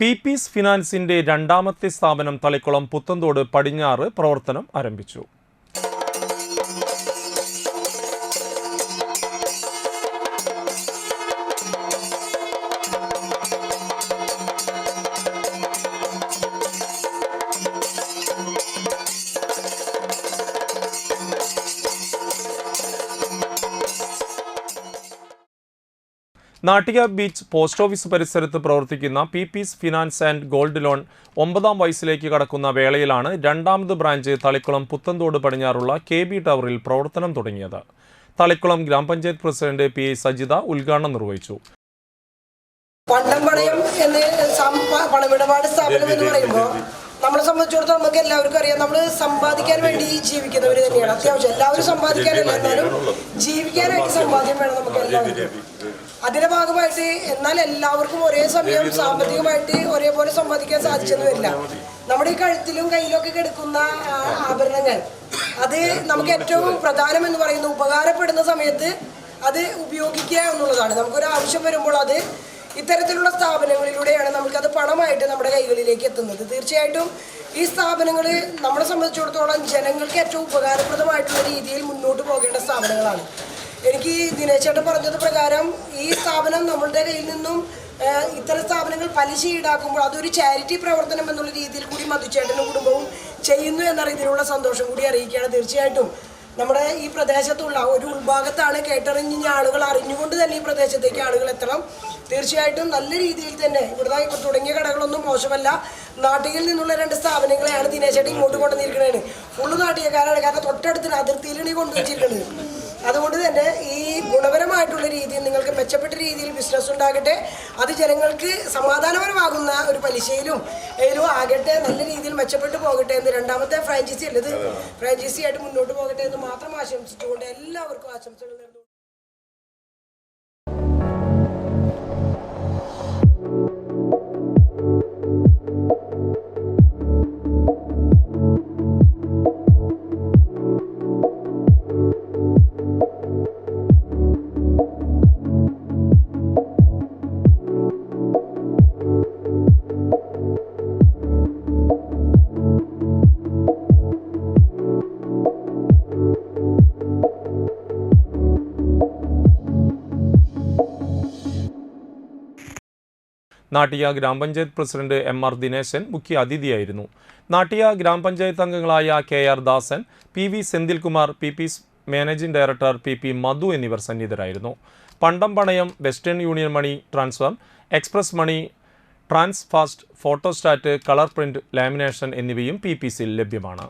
P ഫിനാൻസിന്റെ രണ്ടാമത്തെ സ്ഥാപനം തളിക്കുളം പുത്തന്തോട് പടിഞ്ഞാറ് പ്രവർത്തനം ആരംഭിച്ചു. നാട്ടിക ബീച്ച് പോസ്റ്റ് ഓഫീസ് പരിസരത്ത് പ്രവർത്തിക്കുന്ന P peace finance and gold loan ഒമ്പതാം വയസ്സിലേക്ക് കടക്കുന്ന വേളയിലാണ് രണ്ടാമത് ബ്രാഞ്ച് തളിക്കുളം പുത്തൻതോട് പടിഞ്ഞാറുള്ള കെ ബി ടവറിൽ പ്രവർത്തനം തുടങ്ങിയത്. തളിക്കുളം ഗ്രാമപഞ്ചായത്ത് പ്രസിഡന്റ് പി ഐ സജിത ഉദ്ഘാടനം നിർവഹിച്ചു. പണ്ടം പണയം എന്ന് പണമിടപാട് സ്ഥാപനം എന്ന് പറയുമ്പോൾ നമ്മളെ സംബന്ധിച്ചിടത്തോളം നമുക്ക് എല്ലാവർക്കും അറിയാം നമ്മൾ സമ്പാദിക്കാൻ വേണ്ടി ജീവിക്കുന്നവർ തന്നെയാണ്. അത്യാവശ്യം എല്ലാവരും സമ്പാദിക്കാനല്ല എന്നാലും ജീവിക്കാനായിട്ട് സമ്പാദ്യം വേണം നമുക്ക് എല്ലാവർക്കും. അതിന്റെ ഭാഗമായിട്ട് എന്നാൽ എല്ലാവർക്കും ഒരേ സമയം സാമ്പത്തികമായിട്ട് ഒരേപോലെ സമ്പാദിക്കാൻ സാധിച്ചെന്ന് വരില്ല. നമ്മുടെ ഈ കഴുത്തിലും കയ്യിലൊക്കെ കിടക്കുന്ന ആഭരണങ്ങൾ അത് നമുക്ക് ഏറ്റവും പ്രധാനം എന്ന് പറയുന്നത് ഉപകാരപ്പെടുന്ന സമയത്ത് അത് ഉപയോഗിക്കുക എന്നുള്ളതാണ്. നമുക്കൊരു ആവശ്യം വരുമ്പോൾ അത് ഇത്തരത്തിലുള്ള സ്ഥാപനങ്ങളിലൂടെയാണ് നമുക്കത് പണമായിട്ട് നമ്മുടെ കൈകളിലേക്ക് എത്തുന്നത്. തീർച്ചയായിട്ടും ഈ സ്ഥാപനങ്ങൾ നമ്മളെ സംബന്ധിച്ചിടത്തോളം ജനങ്ങൾക്ക് ഏറ്റവും ഉപകാരപ്രദമായിട്ടുള്ള രീതിയിൽ മുന്നോട്ട് പോകേണ്ട സ്ഥാപനങ്ങളാണ്. എനിക്ക് ദിനേശ് ചേട്ടൻ പറഞ്ഞത് പ്രകാരം ഈ സ്ഥാപനം നമ്മളുടെ കയ്യിൽ നിന്നും ഇത്തരം സ്ഥാപനങ്ങൾ പലിശ ഈടാക്കുമ്പോൾ അതൊരു ചാരിറ്റി പ്രവർത്തനം എന്നുള്ള രീതിയിൽ കൂടി മധുചേട്ടനും കുടുംബവും ചെയ്യുന്നു എന്നറിയതിലുള്ള സന്തോഷം കൂടി അറിയിക്കുകയാണ് തീർച്ചയായിട്ടും. നമ്മുടെ ഈ പ്രദേശത്തുള്ള ഒരു ഉൾഭാഗത്താണ് കേട്ടറിഞ്ഞ ആളുകൾ അറിഞ്ഞുകൊണ്ട് തന്നെ ഈ പ്രദേശത്തേക്ക് ആളുകൾ എത്തണം. തീർച്ചയായിട്ടും നല്ല രീതിയിൽ തന്നെ ഇവിടുത്തെ തുടങ്ങിയ കടകളൊന്നും മോശമല്ല. നാട്ടിൽ നിന്നുള്ള രണ്ട് സ്ഥാപനങ്ങളെയാണ് ദിനേശേട്ടി ഇങ്ങോട്ട് കൊണ്ടുവന്നിരിക്കുന്നത് ഫുള്ള് നാട്ടികക്കാരാണ് കാരണം തൊട്ടടുത്തിന് അതിർത്തിയിലാണ് കൊണ്ടുവച്ചിരിക്കുന്നത് അതുകൊണ്ട് തന്നെ ഈ ഗുണപരമായിട്ടുള്ള രീതിയിൽ നിങ്ങൾക്ക് മെച്ചപ്പെട്ട രീതിയിൽ ബിസിനസ് ഉണ്ടാകട്ടെ. അത് ജനങ്ങൾക്ക് സമാധാനപരമാകുന്ന ഒരു പലിശയിലും ഏതിലും ആകട്ടെ നല്ല രീതിയിൽ മെച്ചപ്പെട്ടു പോകട്ടെ എന്ന് രണ്ടാമത്തെ ഫ്രാഞ്ചൈസി അല്ലത് ഫ്രാഞ്ചൈസി ആയിട്ട് മുന്നോട്ട് പോകട്ടെ എന്ന് മാത്രം ആശംസിച്ചുകൊണ്ട് എല്ലാവർക്കും ആശംസകൾ നേർന്നു നാട്ടിയ ഗ്രാമപഞ്ചായത്ത് പ്രസിഡന്റ് എം ആർ ദിനേശൻ മുഖ്യ അതിഥിയായിരുന്നു നാട്ടിയ ഗ്രാമപഞ്ചായത്ത് അംഗങ്ങളായ K R Dasan P V Senthilkumar P P managing director P P Madhu എന്നിവർ സന്നിഹിതരായിരുന്നു പണ്ടം പണയം Western Union money transfer express money Transfast photostat colour print lamination എന്നിവയും പി പി സിയിൽ ലഭ്യമാണ്.